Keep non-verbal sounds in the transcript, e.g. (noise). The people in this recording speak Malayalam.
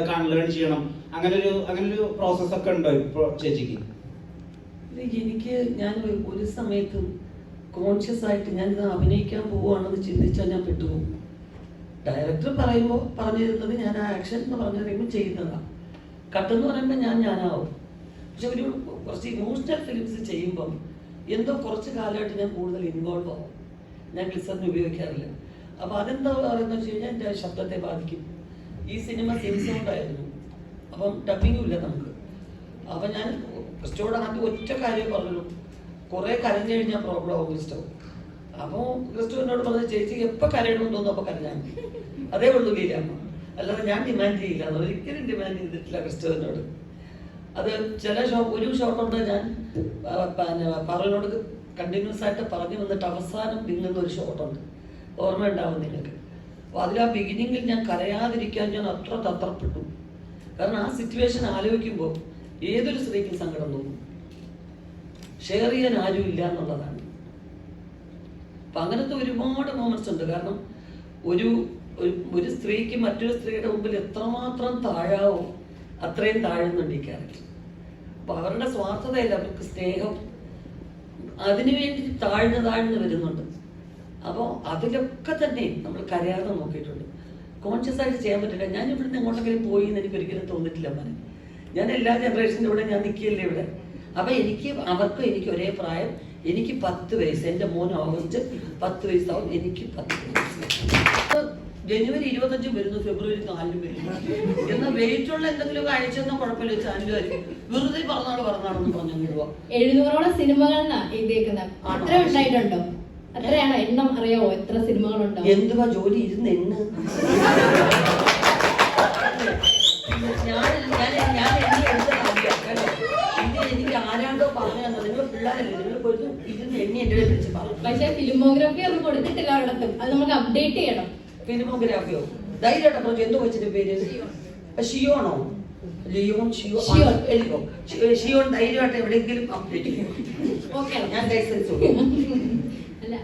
ലേൺ ചെയ്യണം. അങ്ങനെ ഒരു അങ്ങനെ ഒരു പ്രോസസ് ഒക്കെ ഉണ്ടോ ഇപ്പോ ചേച്ചിക്ക്? എനിക്ക് ഞാൻ ഒരു- സമയത്ത് കോൺഷ്യസ് ആയിട്ട് ഞാൻ ഇത് അഭിനയിക്കാൻ പോവുകയാണെന്ന് ചിന്തിച്ചാൽ ഞാൻ പെട്ടുപോകും. ഡയറക്ടർ പറയുമ്പോൾ പറഞ്ഞു തരുന്നത് ഞാൻ ആ ആക്ഷൻ എന്ന് പറഞ്ഞു ചെയ്യുന്നതാണ് കട്ട് എന്ന് പറയുമ്പോൾ ഞാൻ ഞാനാവും. പക്ഷെ ഒരു കുറച്ച് ഇമോഷണൽ ഫിലിംസ് ചെയ്യുമ്പം എന്തോ കുറച്ച് കാലമായിട്ട് ഞാൻ കൂടുതൽ ഇൻവോൾവ് ആവും. ഞാൻ ഗ്ലിസറിന് ഉപയോഗിക്കാറില്ല. അപ്പോൾ അതെന്താ പറയുന്നത് വെച്ച് കഴിഞ്ഞാൽ എന്റെ ശബ്ദത്തെ ബാധിക്കും. ഈ സിനിമ സിൻസൗണ്ടായിരുന്നു അപ്പം ഡബിങ്ങും ഇല്ല നമുക്ക്. അപ്പം ഞാൻ ക്രിസ്റ്റോട് ആദ്യം ഒറ്റ കാര്യം പറഞ്ഞു. കുറേ കരഞ്ഞു കഴിഞ്ഞാൽ പ്രോബ്ലം ആവും ക്രിസ്റ്റോ. അപ്പോൾ ക്രിസ്റ്റോ എന്നോട് പറഞ്ഞ ചേച്ചി എപ്പോൾ കരയണമെന്ന് തോന്നുന്നു അപ്പോൾ കരഞ്ഞാൽ അതേ ഉള്ളൂ ലീലാമ്മ അല്ലാതെ ഞാൻ ഡിമാൻഡ് ചെയ്യില്ല. അത് ഒരിക്കലും ഡിമാൻഡ് ചെയ്തിട്ടില്ല ക്രിസ്റ്റോവിനോട് അത് ചില ഷോ ഒരു ഷോട്ടുണ്ട് ഞാൻ പിന്നെ പറവിനോട് കണ്ടിന്യൂസ് ആയിട്ട് പറഞ്ഞു വന്നിട്ട് അവസാനം പിന്നുന്ന ഒരു ഷോട്ടുണ്ട് ഓർമ്മ ഉണ്ടാവും നിങ്ങൾക്ക്. അപ്പോൾ അതിൽ ആ ബിഗിനിങ്ങിൽ ഞാൻ കരയാതിരിക്കാൻ ഞാൻ അത്ര തത്രപ്പെട്ടു കാരണം ആ സിറ്റുവേഷൻ ആലോചിക്കുമ്പോൾ ഏതൊരു സ്ത്രീക്കും സങ്കടം തോന്നും. ഷെയർ ചെയ്യാൻ ആരും ഇല്ല എന്നുള്ളതാണ്. അപ്പം അങ്ങനത്തെ ഒരുപാട് മോമെന്റ്സ് ഉണ്ട്. കാരണം ഒരു ഒരു- സ്ത്രീക്ക് മറ്റൊരു സ്ത്രീയുടെ മുമ്പിൽ എത്രമാത്രം താഴാവോ അത്രയും താഴുന്നുണ്ട് ഈ ക്യാരക്ടർ അപ്പം അവരുടെ സ്വാർത്ഥതയല്ല അവർക്ക് സ്നേഹം. അതിനു വേണ്ടി താഴ്ന്ന് താഴ്ന്ന് വരുന്നുണ്ട്. അപ്പോൾ അതിലൊക്കെ തന്നെ നമ്മൾ കരയാതെ നോക്കിയിട്ടുണ്ട്. കോൺഷ്യസ് ആയിട്ട് ചെയ്യാൻ പറ്റില്ല. ഞാൻ ഇവിടുന്ന് എങ്ങോട്ടെങ്കിലും പോയി എന്ന് എനിക്ക് ഒരിക്കലും തോന്നിയിട്ടില്ല മോനെ. ഞാൻ എല്ലാ ജനറേഷന്റെ ഇവിടെ ഞാൻ നിൽക്കിയല്ലേ ഇവിടെ. അപ്പം എനിക്ക് അവർക്കും എനിക്ക് ഒരേ പ്രായം. എനിക്ക് പത്ത് വയസ്സ്. എന്റെ മോൻ ഓഗസ്റ്റ് പത്ത് വയസ്സാവും. എനിക്ക് പത്ത് വയസ്സ്. ജനുവരി ഇരുപത്തഞ്ച് വരുന്നു. ഫെബ്രുവരി നാലും വരുന്നു. എന്നാൽ വെയിറ്റ് ഉള്ള എന്തെങ്കിലും അയച്ചെന്നാൽ കുഴപ്പമില്ല. ചാനലുകാർ വെറുതെ പറഞ്ഞാണ് പറഞ്ഞാണെന്ന് പറഞ്ഞു എഴുന്നൂറോളം സിനിമകളാണ് എഴുതിയേക്കുന്നത്? അത്ര ഉണ്ടായിട്ടുണ്ടോ? അത്രയാണോ എണ്ണം അറിയാവോ എത്ര സിനിമകളുണ്ടോ? എന്തുവാ ജോലി ഇരുന്ന് എന്ന്? പക്ഷെ ഫിലിമോഗ്രാഫി ഒന്നും കൊടുത്തിട്ടില്ല ഒരിടത്തും അത് നമുക്ക് അപ്ഡേറ്റ് ചെയ്യണം. ഫിലിമോഗ്രാഫിയോ ധൈര്യമായിട്ട് പറഞ്ഞു എന്തോ വെച്ചിട്ട് പേര്? ഷിയോണോ? ലിയോൺ ഷിയോ ഷിയോൺ. ധൈര്യമായിട്ട് എവിടെയെങ്കിലും അപ്ഡേറ്റ് ചെയ്യും. ഓക്കെ ഞാൻ ലൈസൻസ് കൊടുക്കും. (laughs) അല്ല?